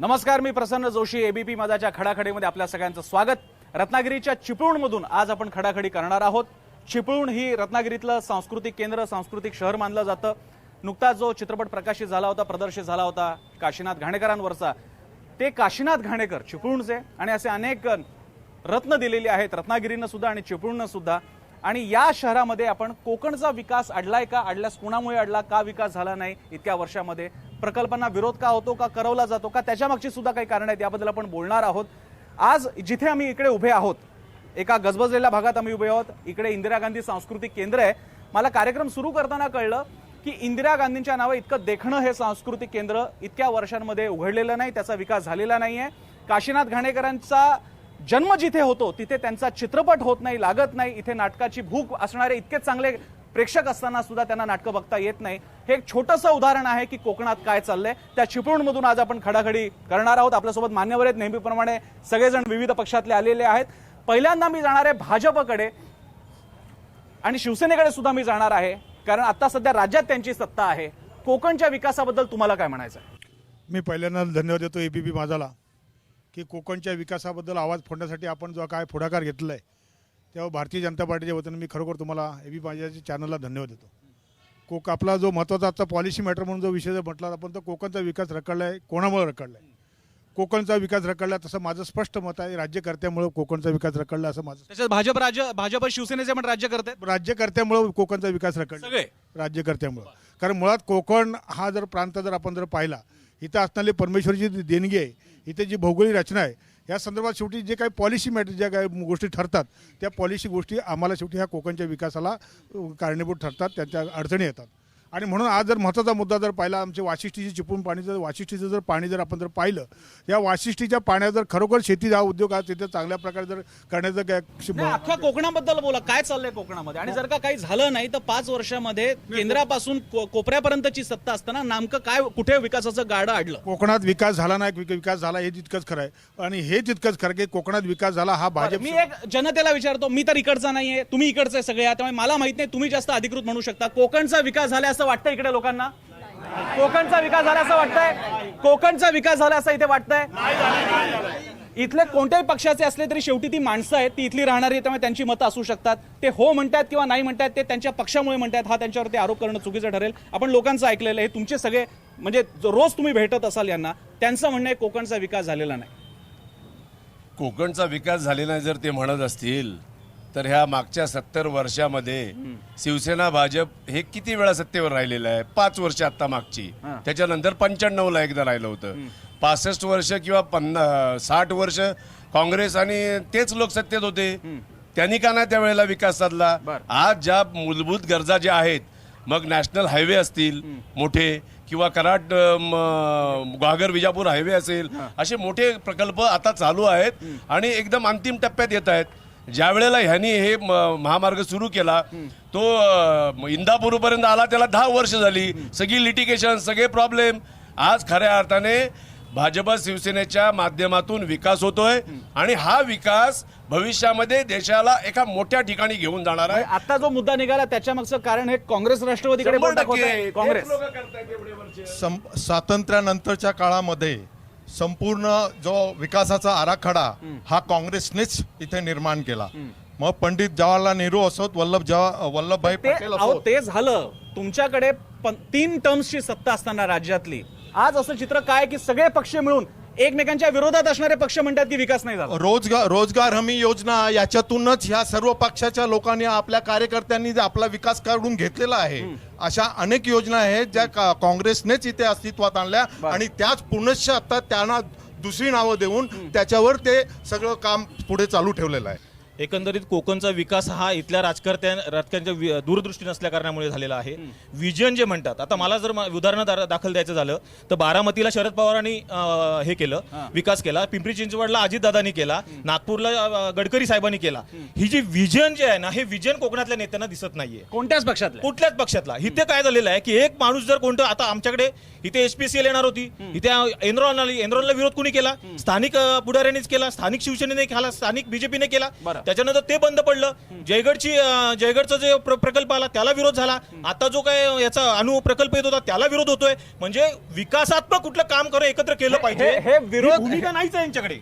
नमस्कार मी प्रसन्न जोशी एबीपी माझाच्या खडाखडीमध्ये आपल्या सगळ्यांचं स्वागत. रत्नागिरीच्या चिपळूणमधून आज आपण खडाखडी करणार आहोत. चिपळूण ही रत्नागिरीतलं सांस्कृतिक केंद्र सांस्कृतिक शहर मानलं जातं. नुकताच जो चित्रपट प्रकाशित झाला होता प्रदर्शित झाला होता काशीनाथ घाणेकरांवरचा. ते काशीनाथ घाणेकर चिपळूणचे आणि असे अनेक रत्न दिलेली आहेत. रत्नागिरीनं सुद्धा आणि चिपळूणनं सुद्धा. आणि या शहरामध्ये आपण कोकणचा विकास अडलाय का? अडल्यास कुणामुळे अडला? का विकास झाला नाही? इतक्या वर्षामध्ये प्रकल्पांना विरोध का होतो का करवला जातो का त्याच्यामागची सुद्धा काही कारण आहेत याबद्दल आपण बोलणार आहोत. आज जिथे आम्ही इकडे उभे आहोत एका गजबजलेल्या भागात आम्ही उभे आहोत इकडे इंदिरा गांधी सांस्कृतिक केंद्र आहे. मला कार्यक्रम सुरू करताना कळलं की इंदिरा गांधींच्या नावे इतकं देखणं हे सांस्कृतिक केंद्र इतक्या वर्षांमध्ये उघडलेलं नाही त्याचा विकास झालेला नाहीये. काशीनाथ घाणेकरांचा जन्म जिथे होतो तिथे त्यांचा चित्रपट होत नाही लागत नाही. इथे नाटकाची भूक असणारे इतके चांगले प्रेक्षक असताना सुद्धा त्यांना नाटकं बघता येत नाही. हे एक छोटंसं उदाहरण आहे की कोकणात काय चाललंय. त्या चिपळूणमधून आज आपण खडाखडी करणार आहोत. आपल्यासोबत मान्यवर आहेत. नेहमीप्रमाणे सगळेजण विविध पक्षातले आलेले आहेत. पहिल्यांदा मी जाणार आहे भाजपकडे आणि शिवसेनेकडे सुद्धा मी जाणार आहे. कारण आता सध्या राज्यात त्यांची सत्ता आहे. कोकणच्या विकासाबद्दल तुम्हाला काय म्हणायचं आहे मी पहिल्यांदा धन्यवाद देतो ए बी माझाला की कोकणच्या विकासाबद्दल आवाज फोडण्यासाठी आपण जो काय पुढाकार घेतला आहे तेव्हा भारतीय जनता पार्टीच्या वतीनं मी खरोखर तुम्हाला ए बी माझ्या चॅनलला धन्यवाद देतो. कोक आपला जो महत्त्वाचा आजचा पॉलिसी मॅटर म्हणून जो विषय जर म्हटला आपण तर कोकणचा विकास रखडला आहे कोणामुळे रखडला आहे कोकणचा विकास रखडला तसं माझं स्पष्ट मत आहे राज्यकर्त्यामुळे कोकणचा विकास रखडला असं माझं त्याच्यात भाजप राज्य भाजप शिवसेनेचे पण राज्य करते राज्यकर्त्यामुळे कोकणचा विकास रखडला. सगळे? राज्यकर्त्यामुळं. कारण मुळात कोकण हा जर प्रांत जर आपण जर पाहिला इथं असणारी परमेश्वरची जी देणगी आहे इथे जी भौगोलिक रचना आहे या संदर्भात शेवटी जे काही पॉलिसी मॅटर ज्या काही गोष्टी ठरतात त्या पॉलिसी गोष्टी आम्हाला शेवटी ह्या कोकणच्या विकासाला कारणीभूत ठरतात त्यांच्या अडचणी येतात. आणि म्हणून आज जर महत्त्वाचा मुद्दा जर पाहिला आमच्या वाशिष्ठीची चिपळूण पाणी जर वाशिष्ठीचं जर पाणी जर आपण जर पाहिलं या वाशिष्ठीच्या पाण्यात जर खरोखर शेती हा उद्योग आज तिथे चांगल्या प्रकारे जर करण्याचं काय अख्ख्या कोकणाबद्दल बोला काय चाललंय कोकणामध्ये? आणि जर का काही झालं नाही तर पाच वर्षामध्ये केंद्रापासून कोपऱ्यापर्यंतची सत्ता असताना नामकं काय कुठे विकासाचं गाडं अडलं कोकणात विकास झाला नाही विक- विकास झाला हे तितकंच खरं आहे. आणि हे तितकंच खरं की कोकणात विकास झाला हा भाजप मी एक जनतेला विचारतो मी तर इकडचा नाहीये तुम्ही इकडचे सगळे त्यामुळे मला माहीत नाही तुम्ही जास्त अधिकृत म्हणू शकता. कोकणचा विकास झाला असं वाटतं इकडे लोकांना? कोकणचा विकास झाला असं वाटतंय? कोकणचा विकास झाला असं इथे वाटतंय? इथले कोणत्याही पक्षाचे असले तरी शेवटी ती माणसं आहेत ती इथली राहणारी त्यामुळे त्यांची मतं असू शकतात. ते हो म्हणतात किंवा नाही म्हणतात ते त्यांच्या पक्षामुळे म्हणतात हा त्यांच्यावरती आरोप करणं चुकीचं ठरेल. आपण लोकांचं ऐकलेलं आहे हे तुमचे सगळे म्हणजे रोज तुम्ही भेटत असाल यांना त्यांचं म्हणणं आहे कोकणचा विकास झालेला नाही. कोकणचा विकास झालेला नाही जर ते म्हणत असतील तर ह्या मागच्या सत्तर वर्षामध्ये शिवसेना भाजप हे किती वेळा सत्तेवर राहिलेलं आहे? पाच वर्ष आता मागची. त्याच्यानंतर पंच्याण्णव ला एकदा राहिलं होतं. पासष्ट वर्ष किंवा पन्ना साठ वर्ष काँग्रेस आणि तेच लोक सत्तेत होते. त्यांनी का नाही त्यावेळेला विकास साधला. आज ज्या मूलभूत गरजा ज्या आहेत मग नॅशनल हायवे असतील मोठे किंवा कराड ग्वागर विजापूर हायवे असेल असे मोठे प्रकल्प आता चालू आहेत आणि एकदम अंतिम टप्प्यात येत आहेत. ज्या वेळेला ह्यांनी हे महामार्ग सुरू केला तो इंदापूरपर्यंत आला त्याला दहा वर्ष झाली. सगळी लिटिगेशन सगळे प्रॉब्लेम आज खऱ्या अर्थाने भाजप शिवसेनेच्या माध्यमातून विकास होतोय आणि हा विकास भविष्यामध्ये देशाला एका मोठ्या ठिकाणी घेऊन जाणार आहे. आता जो मुद्दा निघाला त्याच्या मागचं कारण हे काँग्रेस राष्ट्रवादीकडे. काँग्रेस. स्वातंत्र्यानंतरच्या काळामध्ये संपूर्ण जो विकासाचा आराखडा हा काँग्रेसनेच इथे निर्माण केला. मग पंडित जवाहरलाल नेहरू असोत वल्लभ जवा वल्लभभाई पटेल असोत. ते झालं. तुमच्याकडे तीन टर्म्सची सत्ता असताना राज्यातली. आज असं चित्र काय की सगळे पक्ष मिळून एकमेकांच्या विरोधात असणारे पक्ष म्हणतात की विकास नाही झाला. रोजगार रोजगार हमी योजना याच्यातूनच ह्या सर्व पक्षाच्या लोकांनी आपल्या कार्यकर्त्यांनी जे आपला विकास काढून घेतलेला आहे अशा अनेक योजना आहेत ज्या काँग्रेसनेच इथे अस्तित्वात आणल्या आणि त्याच पुनश्च आता त्यांना दुसरी नावं देऊन त्याच्यावर ते सगळं काम पुढे चालू ठेवलेलं आहे. एकंदरीत कोकणचा विकास हा इथल्या राजकर्त्या राजकारण्यांच्या दूरदृष्टी नसल्या कारणामुळे झालेला आहे. विजन जे म्हणतात आता मला जर उदाहरण दाखल द्यायचं झालं तर बारामतीला शरद पवारांनी हे केलं विकास केला पिंपरी चिंचवडला अजितदादांनी केला नागपूरला गडकरी साहेबांनी केला. ही जी विजन जे आहे ना हे विजन कोकणातल्या नेत्यांना दिसत नाहीये. कोणत्याच पक्षातले कुठल्याच पक्षातला. इथे काय झालेलं आहे की एक माणूस जर कोणतं आता आमच्याकडे इथे एसपीसीएल येणार होती. इथे एनरॉन आली एनरॉनला विरोध कुणी केला? स्थानिक पुढाऱ्यांनीच केला स्थानिक शिवसेनेने केला स्थानिक बीजेपीने केला. त्याच्यानंतर ते बंद पडलं. जयगडची जयगडचा जे प्र- प्रकल्प आला त्याला विरोध झाला. आता जो काय याचा अणु प्रकल्प येत होता त्याला विरोध होतोय. म्हणजे विकासात्मक कुठलं काम करून एकत्र केलं पाहिजे. हे- हे विरोध- ही भूमिका नाहीच आहे यांच्याकडे.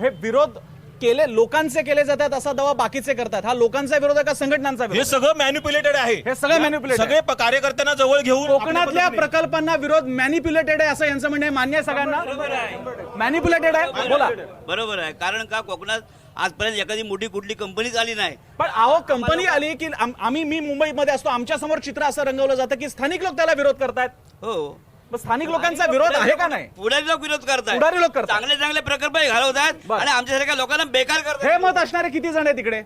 हे विरोध केले लोकांचे केले जातात असा दावा बाकीचे करतात. हा लोकांचा विरोध आहे का संघटनांचा हे विरोध सगळं मॅन्युप्युलेटेड आहे. हे सगळं manipulated सगळे कार्यकर्त्यांना जवळ घेऊन कोकणातल्या प्रकल्पांना विरोध मॅनिप्युलेटेड आहे असं यांचं म्हणणं आहे. मान्य आहे सगळ्यांना? मॅनिप्युलेटेड आहे? बोला. बरोबर आहे. कारण का? कोकणात आजपर्यंत एखादी मोठी कुठली कंपनीच आली नाही. पण अहो कंपनी आली की आम- आम्ही मी मुंबईमध्ये असतो आमच्यासमोर चित्र असं रंगवलं जातं की स्थानिक लोक त्याला विरोध करतायत. हो. मग स्थानिक लोकांचा विरोध आहे का नाही? पुढारी लोक विरोध करतात पुढारी लोक करतात. चांगले चांगले प्रकल्प घालवतात बरं. आणि आमच्यासारख्या लोकांना बेकार करतात. हे मत असणारे किती जण आहे तिकडे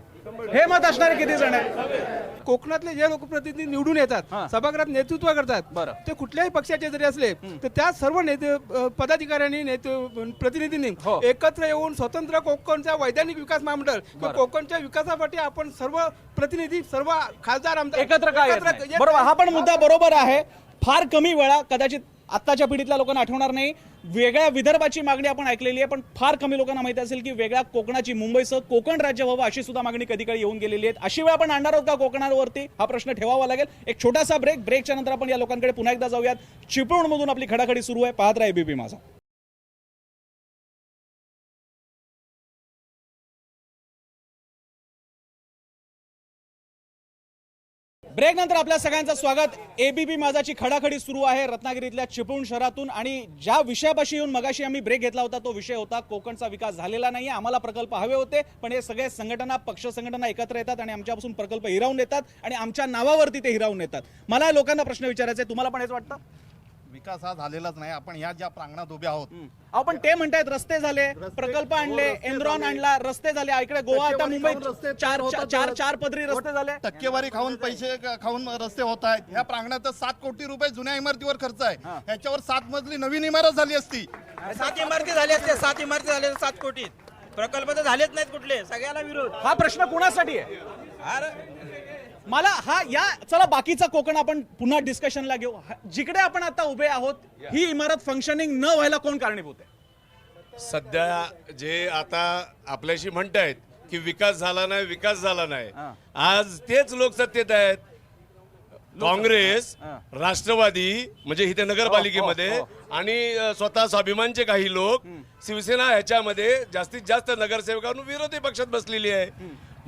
हे मत असणारे किती जण आहे कोकणातले जे लोकप्रतिनिधी निवडून येतात हा. सभागृहात नेतृत्व करतात बरं. ते कुठल्याही पक्षाचे जरी असले तर त्या सर्व नेते पदाधिकाऱ्यांनी नेते प्रतिनिधींनी हो. एकत्र येऊन स्वतंत्र कोकणचा वैधानिक विकास महामंडळ किंवा कोकणच्या विकासासाठी आपण सर्व प्रतिनिधी सर्व खासदार आमदार एकत्र काय येत एकत्र- नाही? बरोबर हा पण मुद्दा बरोबर आहे फार कमी वेळा कदाचित आत्ताच्या पिढीतल्या लोकांना आठवणार नाही. वेगळ्या विदर्भाची मागणी आपण ऐकलेली आहे पण फार कमी लोकांना माहिती असेल की वेगळ्या कोकणाची मुंबईसह कोकण राज्य व्हावं अशी सुद्धा मागणी कधी कधी येऊन गेलेली आहे. अशी वेळ आपण आणणार आहोत का कोकणावरती? हा प्रश्न ठेवावा लागेल. एक छोटासा ब्रेक ब्रेकच्या नंतर आपण या लोकांकडे पुन्हा एकदा जाऊयात. चिपळूणमधून आपली खडाखडी सुरू आहे. पाहत राहा एबीपी माझा. ब्रेक नंतर आपल्या सगळ्यांचं स्वागत. एबीपी माझाची खडाखडी सुरू आहे. रत्नागिरीतल्या चिपळूण शहरातून आणि ज्या विषयापाशी येऊन मगाशी आम्ही ब्रेक घेतला होता तो विषय होता कोकणचा विकास झालेला नाही आम्हाला प्रकल्प हवे होते पण हे सगळे संघटना पक्ष संघटना एकत्र येतात आणि आमच्यापासून प्रकल्प हिरावून येतात आणि आमच्या नावावरती ते हिरावून येतात मला लोकांना प्रश्न विचारायचा आहे तुम्हाला पण हेच वाटतं? विकास हा झालेलाच नाही. आपण ह्या ज्या प्रांगणात उभे आहोत. अहो पण ते म्हणतायत रस्ते झाले प्रकल्प आणले एनरॉन आणला रस्ते झाले. इकडे गोवा आता मुंबईत चार चार- चार चार पदरी रस्ते झाले. टक्केवारी खाऊन पैसे क- खाऊन रस्ते होत आहेत. ह्या प्रांगणात तर सात कोटी रुपये जुन्या इमारतीवर खर्च आहे. ह्याच्यावर सात मजली नवीन इमारत झाली असती. सात इमारती झाल्या असत्या सात इमारती झाल्या सात कोटीत प्रकल्प तर झालेच नाहीत कुठले. सगळ्याला विरोध. हा प्रश्न कुणासाठी आहे? अरे मला हा या चला बाकीचा कोकण आपण पुन्हा डिस्कशनला घेऊ. हा- जिकडे आपण आता उभे आहोत ही इमारत फंक्शनिंग न व्हायला कोण कारणीभूत आहे? सध्या जे आता आपल्याशी म्हणतायत की विकास झाला नाही विकास झाला नाही. आज तेच लोक सत्तेत आहेत काँग्रेस राष्ट्रवादी म्हणजे इथे नगरपालिकेमध्ये हो, आणि स्वतः स्वाभिमानचे काही लोक शिवसेना ह्याच्यामध्ये जास्तीत जास्त नगरसेवकांना विरोधी पक्षात बसलेली आहे.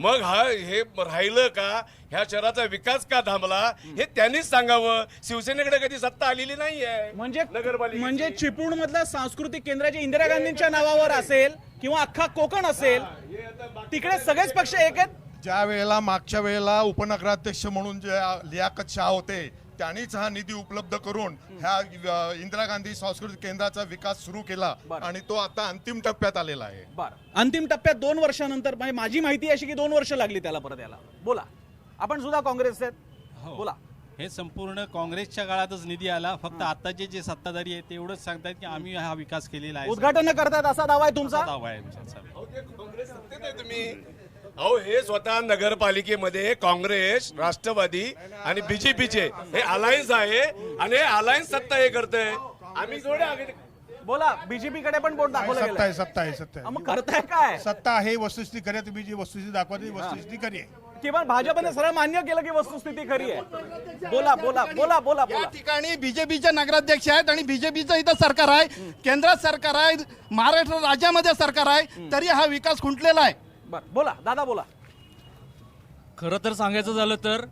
मग हा हे राहिलं का? ह्या शहराचा विकास का थांबला? हे त्यांनीच सांगावं. शिवसेनेकडे कधी सत्ता आलेली नाही आहे म्हणजे नगरपालिकेची. म्हणजे चिपळूण मधलं सांस्कृतिक केंद्र जे इंदिरा गांधींच्या नावावर असेल किंवा अख्खा कोकण असेल तिकडे सगळेच पक्ष एक आहेत? ज्या वेळेला मागच्या वेळेला उपनगराध्यक्ष म्हणून जे लियाकत शाह होते त्यांनीच हा निधी उपलब्ध करून ह्या अ, इंदिरा गांधी सांस्कृतिक केंद्राचा विकास सुरू केला बरं. आणि तो आता अंतिम टप्प्यात आलेला आहे. अंतिम टप्प्यात दोन वर्षानंतर म्हणजे माझी माहिती अशी की दोन वर्ष लागली त्याला परत यायला. बोला. आपण सुद्धा काँग्रेस आहेत? बोला. हे संपूर्ण काँग्रेसच्या काळातच निधी आला. फक्त आताचे जे सत्ताधारी आहेत ते एवढंच सांगतात की आम्ही हा विकास केलेला आहे. उद्घाटन करतायत असा दावा आहे तुमचा? दावा आहे आमचा. सत्तेत आहे तुम्ही. अहो हे स्वतः नगरपालिकेमध्ये काँग्रेस राष्ट्रवादी आणि बीजेपीचे. हे अलायन्स आहे आणि हे अलायन्स सत्ता हे करतंय. आम्ही जोडे आगे- बोला बीजेपी कडे पण बोट दाखवलं सत्ता गेलं आहे सत्ता आहे सत्ता आहे. मग करताय काय? सत्ता आहे वस्तुस्थिती खरी आहे. तुम्ही जी वस्तुस्थिती दाखवा ती वस्तुस्थिती खरी आहे. किंवा भाजपने सरळ मान्य केलं की वस्तुस्थिती खरी आहे? बोला बोला बोला बोला या बोला ठिकाणी बीजेपीचे नगराध्यक्ष आहेत आणि बीजेपीचं इथं सरकार आहे. केंद्रात सरकार आहे महाराष्ट्र राज्यामध्ये सरकार आहे तरी हा विकास खुंटलेला आहे. बर बोला दादा बोला. खरं तर सांगायचं झालं तर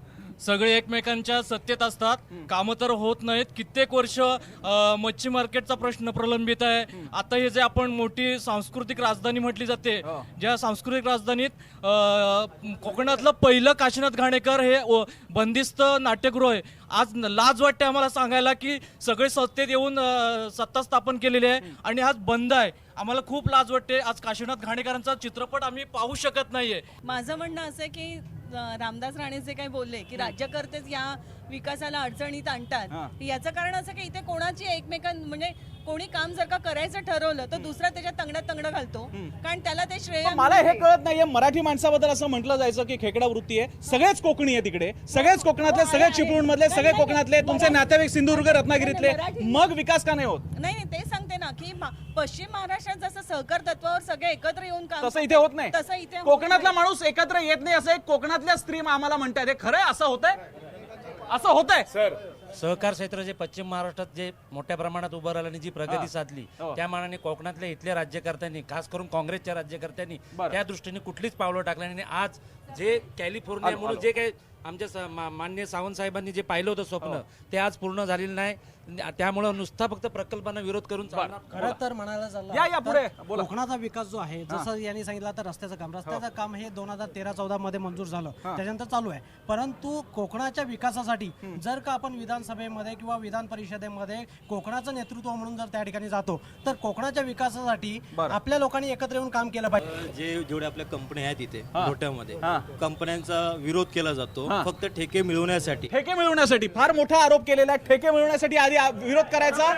सगळे एकमेकांच्या सत्तेत असतात. कामं तर होत नाहीत. कित्येक वर्ष अं, मच्छी मार्केटचा प्रश्न प्रलंबित आहे. आता हे जे आपण मोठी सांस्कृतिक राजधानी म्हटली जाते ज्या सांस्कृतिक राजधानीत अं, कोकणातलं पहिलं काशीनाथ घाणेकर हे ओ- बंदिस्त नाट्यगृह आहे. आज न- लाज वाटते आम्हाला सांगायला की सगळे सत्तेत येऊन अं, सत्ता स्थापन केलेली आहे आणि आज बंद आहे. आम्हाला खूप लाज वाटते. आज काशीनाथ घाणेकरांचा चित्रपट आम्ही पाहू शकत नाहीये. माझं म्हणणं असं आहे की रामदास राणे जे काही बोलले की राज्यकर्तेच या विकासाला अडचणीत आणतात याचं कारण असं की इथे कोणाची एकमेकां म्हणजे कोणी काम जर का करायचं ठरवलं तर दुसरा त्याच्यात तंगड्यात तंगडं घालतो. कारण त्याला ते श्रेय मला हे कळत नाहीये मराठी माणसाबद्दल असं म्हटलं जायचं की खेकडा वृत्ती आहे. सगळेच कोकणी आहे तिकडे सगळेच कोकणातले सगळे चिपळूण मधले सगळे कोकणातले तुमचे नातेवाईक सिंधुदुर्ग रत्नागिरीतले. मग विकास का नाही होत? नाही नाही ते सांगते ना की पश्चिम महाराष्ट्रात जसं सहकार तत्वावर सगळे एकत्र येऊन काम तसं इथे होत नाही. तसं इथे कोकणातला माणूस एकत्र येत नाही असं एक कोकणातल्या स्त्री आम्हाला म्हणतात हे खरंय? असं होतंय? असं होतंय? सर. सहकार क्षेत्र जे पश्चिम महाराष्ट्रात जे मोठ्या प्रमाणात उभं राहिलं आणि जी. प्रगती साधली हो. त्या मानाने कोकणातल्या इथल्या राज्यकर्त्यांनी खास करून काँग्रेसच्या राज्यकर्त्यांनी. त्या दृष्टीने कुठलीच पावलं टाकली आणि आज जे कॅलिफोर्निया म्हणून. जे काही आमच्या स- मा- माननीय सावंत साहेबांनी जे पाहिलं होतं हो. स्वप्न ते आज पूर्ण झालेलं नाही. त्यामुळे नुसता फक्त प्रकल्पांना विरोध करून चालणार. खरं तर म्हणायला. कोकणाचा विकास जो आहे जसं यांनी सांगितलं तर रस्त्याचं काम. रस्त्याचं काम हे दोन हजार तेरा चौदा मध्ये मंजूर झालं. त्याच्यानंतर चालू आहे. परंतु कोकणाच्या विकासासाठी जर का आपण विधानसभेमध्ये किंवा विधान परिषदेमध्ये कोकणाचं नेतृत्व म्हणून जर त्या ठिकाणी जातो तर कोकणाच्या विकासासाठी आपल्या लोकांनी एकत्र येऊन काम केलं पाहिजे. जे जेवढे आपल्या कंपन्या आहेत इथे हा. मोठ्यामध्ये हा. कंपन्यांचा विरोध केला जातो हा. फक्त ठेके मिळवण्यासाठी. ठेके मिळवण्यासाठी. फार मोठा आरोप केलेला आहे. ठेके मिळवण्यासाठी आधी आ- विरोध करायचा.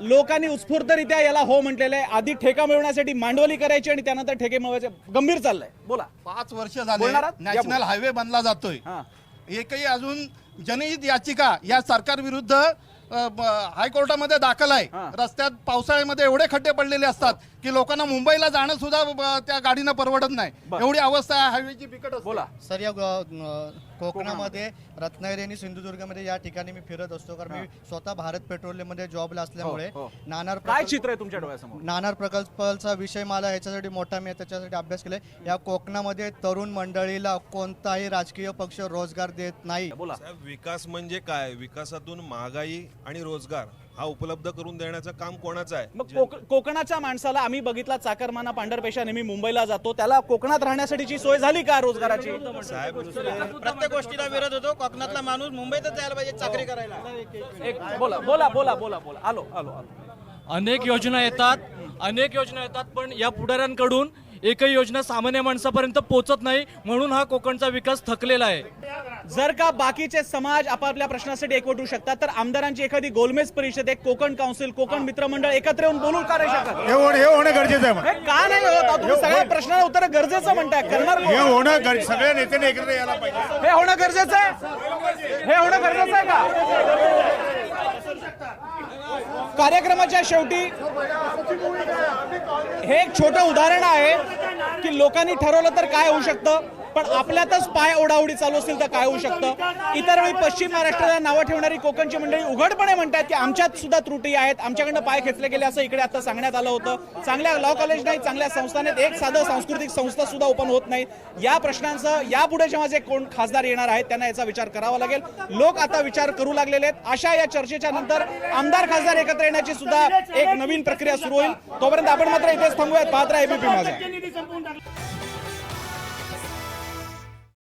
लोकांनी उत्स्फूर्तरित्या याला हो म्हटलेलं आहे. आधी ठेका मिळवण्यासाठी मांडवली करायची आणि त्यानंतर ठेके मिळवायचे. गंभीर चाललंय. बोला. पाच वर्ष बोलणार झाले आहात? या नॅशनल बोला. हायवे बनला जातोय. हा. एकही अजून जनहित याचिका या सरकार विरुद्ध हायकोर्टामध्ये दाखल आहे. हा. रस्त्यात पावसाळ्यामध्ये एवढे खड्डे पडलेले असतात. की लोकांना मुंबईला जाणं सुद्धा ब- त्या गाडीनं परवडत नाही. बरं. एवढी अवस्था आहे हायवेची बिकट असते. बोला. सर या कोकणामध्ये रत्नागिरी आणि सिंधुदुर्गमध्ये या ठिकाणी मी फिरत असतो. कारण मी स्वतः भारत पेट्रोलियममध्ये जॉबला असल्यामुळे हो, हो. नानार काय प्रकल्प- चित्र आहे तुमच्या डोळ्यासमोर? नाणार प्रकल्पाचा विषय मला ह्याच्यासाठी मोठा मी त्याच्यासाठी अभ्यास केलाय. या कोकणामध्ये तरुण मंडळीला कोणताही राजकीय पक्ष रोजगार देत नाही. बोला. विकास म्हणजे काय? विकासातून महागाई आणि रोजगार. हा उपलब्ध करून देण्याचं काम कोणाचं आहे? मग कोक- कोकणाच्या माणसाला आम्ही बघितला चाकरमाना पांढरपेशा नेहमी मुंबईला जातो. त्याला कोकणात राहण्यासाठीची सोय झाली का रोजगाराची? साहेब प्रत्येक गोष्टीला विरोध होतो. कोकणातला माणूस मुंबईतच जायला पाहिजे चाकरी करायला. एक बोला बोला बोला बोला बोला. आलो आलो आलो. अनेक योजना येतात अनेक योजना येतात पण या पुढाऱ्यांकडून एकही योजना सामान्य माणसापर्यंत पोहोचत नाही म्हणून हा कोकणचा विकास थकलेला आहे. जर का बाकीचे समाज आपापल्या प्रश्नासाठी एकवट होऊ शकतात तर आमदारांची एखादी गोलमेज परिषद एक कोकण काउन्सिल कोकण मित्रमंडळ एकत्र येऊन बोलून का नाही शकत? हे होणं गरजेचं आहे. हे का नाही होत? अहो, तुम्ही सगळ्या प्रश्नाला उत्तर गरजेचं म्हणताय करणार हे? होणं सगळ्या नेत्यांनी एकत्र यायला पाहिजे. हे होणं गरजेचं आहे? हे होणं गरजेचं आहे का? कार्यक्रमाच्या शेवटी हे एक छोटं उदाहरण आहे की लोकांनी ठरवलं तर काय होऊ शकतं? पण आपल्यातच पाय ओढाओढी चालू असतील तर काय होऊ शकतं? इतर वेळी पश्चिम महाराष्ट्राला नावं ठेवणारी कोकणची मंडळी उघडपणे म्हणतात की आमच्यात सुद्धा त्रुटी आहेत आमच्याकडनं पाय खेचले गेले असं इकडे आता सांगण्यात आलं होतं. चांगल्या लॉ कॉलेज नाही चांगल्या संस्थानेत एक साधं सांस्कृतिक संस्था सुद्धा ओपन होत नाही. या प्रश्नांचं यापुढे जेव्हा जे कोण खासदार येणार आहेत त्यांना याचा विचार करावा लागेल. लोक आता विचार करू लागलेले आहेत. अशा या चर्चेच्या नंतर आमदार खासदार एकत्र येण्याची सुद्धा एक नवीन प्रक्रिया सुरू होईल. तोपर्यंत आपण मात्र इथेच थांबूयात. पात्र एबीपी माझा